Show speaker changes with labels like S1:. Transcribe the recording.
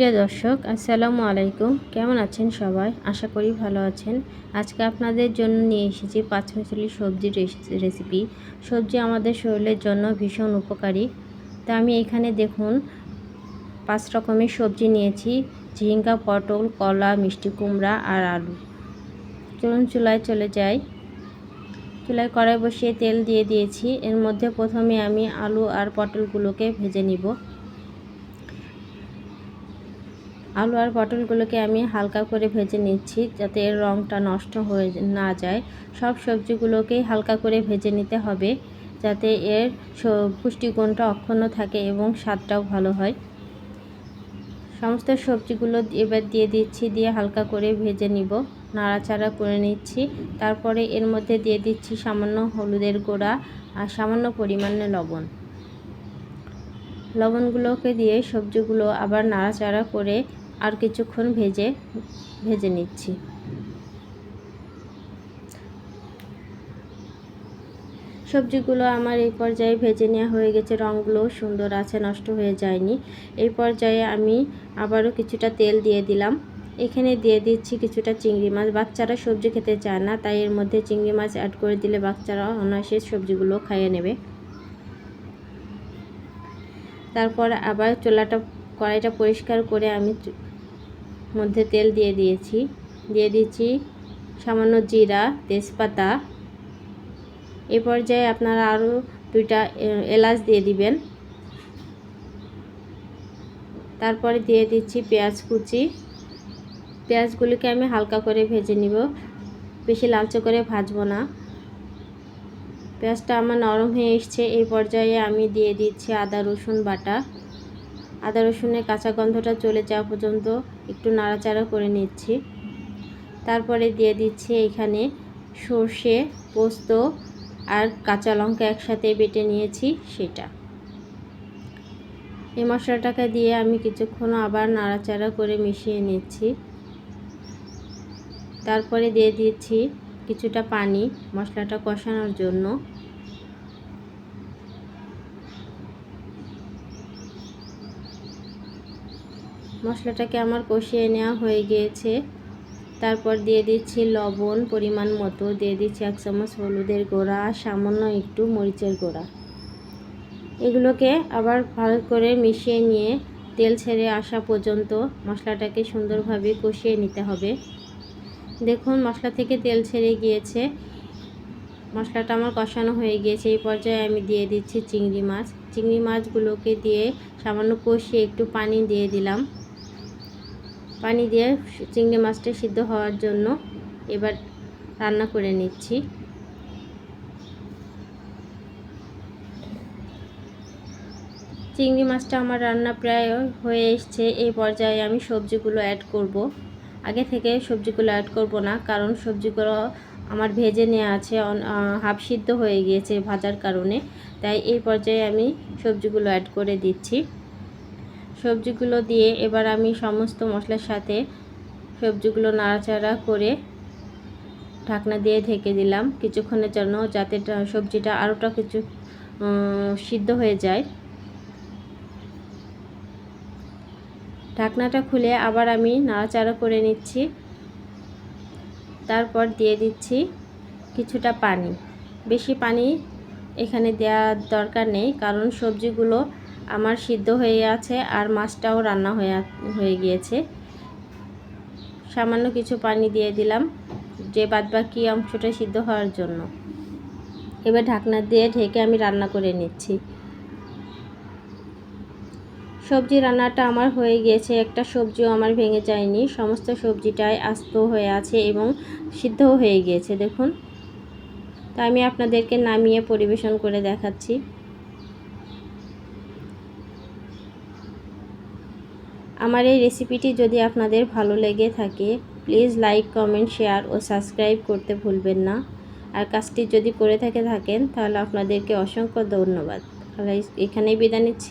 S1: সুপ্রিয় দর্শক, আসসালামু আলাইকুম। কেমন আছেন সবাই? আশা করি ভালো আছেন। আজকে আপনাদের জন্য নিয়ে এসেছি পাঁচমিশালি সবজির রেসিপি। সবজি আমাদের শরীরের জন্য ভীষণ উপকারী। তা আমি এখানে দেখুন, পাঁচ রকমের সবজি নিয়েছি। ঝিঙ্গা, পটল, কলা, মিষ্টি কুমড়া আর আলু। চলুন চুলায় চলে যাই। চুলায় কড়াই বসিয়ে তেল দিয়ে দিয়েছি। এর মধ্যে প্রথমে আমি আলু আর পটলগুলোকে ভেজে নিব। আলু আর পটলগুলোকে আমি হালকা করে ভেজে নিচ্ছি যাতে এর রঙটা নষ্ট হয়ে না যায়। সব সবজিগুলোকেই হালকা করে ভেজে নিতে হবে যাতে এর পুষ্টিগুণটা অক্ষুণ্ণ থাকে এবং স্বাদটাও ভালো হয়। সমস্ত সবজিগুলো এবার দিয়ে দিচ্ছি, দিয়ে হালকা করে ভেজে নিব, নাড়াচাড়া করে নিচ্ছি। তারপরে এর মধ্যে দিয়ে দিচ্ছি সামান্য হলুদের গুঁড়া আর সামান্য পরিমাণে লবণ। লবণগুলোকে দিয়ে সবজিগুলো আবার নাড়াচাড়া করে আর কিছুক্ষণ ভেজে ভেজে নিচ্ছি। সবজিগুলো আমার এই পর্যায়ে ভেজে নেওয়া হয়ে গেছে। রঙগুলো সুন্দর আছে, নষ্ট হয়ে যায়নি। এই পর্যায়ে আমি আবারও কিছুটা তেল দিয়ে দিলাম। এখানে দিয়ে দিচ্ছি কিছুটা চিংড়ি মাছ। বাচ্চারা সবজি খেতে চায় না, তাই এর মধ্যে চিংড়ি মাছ অ্যাড করে দিলে বাচ্চারা অনায়াসে সবজিগুলো খাইয়ে নেবে। তারপর আবার চোলাটা, কড়াইটা পরিষ্কার করে আমি মধ্যে তেল দিয়ে দিয়েছি। দিয়ে দিচ্ছি সামান্য জিরা, তেজপাতা। এ পর্যায়ে আপনারা আরও দুইটা এলাচ দিয়ে দিবেন। তারপরে দিয়ে দিচ্ছি পেঁয়াজ কুচি। পেঁয়াজগুলিকে আমি হালকা করে ভেজে নিব। বেশি লালচে করে ভাজবো না। পেঁয়াজটা আমার নরম হয়ে এসছে। এই পর্যায়ে আমি দিয়ে দিচ্ছি আদা রসুন বাটা। আদা রসুনের কাঁচা গন্ধটা চলে যাওয়া পর্যন্ত একটু নাড়াচাড়া করে নিচ্ছি। তারপরে দিয়ে দিচ্ছি এখানে সর্ষে, পোস্ত আর কাঁচা লঙ্কা একসাথে বেটে নিয়েছি সেটা। এই মশলাটাকে দিয়ে আমি কিছুক্ষণ আবার নাড়াচাড়া করে মিশিয়ে নিচ্ছি। তারপরে দিয়ে দিচ্ছি কিছুটা পানি মশলাটা কষানোর জন্য। মশলাটাকে আমার কষিয়ে নেওয়া হয়ে গিয়েছে। তারপর দিয়ে দিচ্ছি লবণ পরিমাণ মতো। দিয়ে দিচ্ছি এক চামচ হলুদের গোড়া, সামান্য একটু মরিচের গোড়া। এগুলোকে আবার ভালো করে মিশিয়ে নিয়ে তেল ছেড়ে আসা পর্যন্ত মশলাটাকে সুন্দরভাবে কষিয়ে নিতে হবে। দেখুন, মশলা থেকে তেল ছেড়ে গিয়েছে। মশলাটা আমার কষানো হয়ে গিয়েছে। এই পর্যায়ে আমি দিয়ে দিচ্ছি চিংড়ি মাছ। চিংড়ি মাছগুলোকে দিয়ে সামান্য কষিয়ে একটু পানি দিয়ে দিলাম। পানি দিয়ে চিংড়ি মাছটা সিদ্ধ হওয়ার জন্য এবার রান্না করে নিচ্ছি। চিংড়ি মাছটা আমার রান্না প্রায় হয়ে এসছে, এই পর্যায়ে আমি সবজিগুলো অ্যাড করব। আগে থেকে সবজিগুলো অ্যাড করব না, কারণ সবজিগুলো আমার ভেজে নেওয়া আছে হাফ সিদ্ধ হয়ে গিয়েছে ভাজার কারণে। তাই এই পর্যায়ে আমি সবজিগুলো অ্যাড করে দিচ্ছি। সবজিগুলো দিয়ে এবার আমি সমস্ত মশলার সাথে সবজিগুলো নাড়াচাড়া করে ঢাকনা দিয়ে ঢেকে দিলাম কিছুক্ষণের জন্য যাতে সবজিটা আরোটা কিছু সিদ্ধ হয়ে যায়। ঢাকনাটা খুলে আবার আমি নাড়াচাড়া করে নিচ্ছি। তারপর দিয়ে দিচ্ছি কিছুটা পানি। বেশি পানি এখানে দেওয়ার দরকার নেই কারণ সবজিগুলো আমার সিদ্ধ হয়ে আছে আর মাছটাও রান্না হয়ে হয়ে গিয়েছে। সামান্য কিছু পানি দিয়ে দিলাম যে বাদবাকি অংশটা সিদ্ধ হওয়ার জন্য। এবার ঢাকনা দিয়ে ঢেকে আমি রান্না করে নিচ্ছি। সবজি রান্নাটা আমার হয়ে গিয়েছে, একটা সবজিও আমার ভেঙে যায়নি। সমস্ত সবজিটাই আস্ত হয়ে আছে এবং সিদ্ধও হয়ে গিয়েছে, দেখুন। তা আমি আপনাদেরকে নামিয়ে পরিবেশন করে দেখাচ্ছি। আমার এই রেসিপিটি যদি আপনাদের ভালো লেগে থাকে প্লিজ লাইক কমেন্ট শেয়ার ও সাবস্ক্রাইব করতে ভুলবেন না। আর কাজটি যদি করে থাকে থাকেন, তাহলে আপনাদেরকে অসংখ্য ধন্যবাদ। এখানেই বিদায় নিচ্ছি।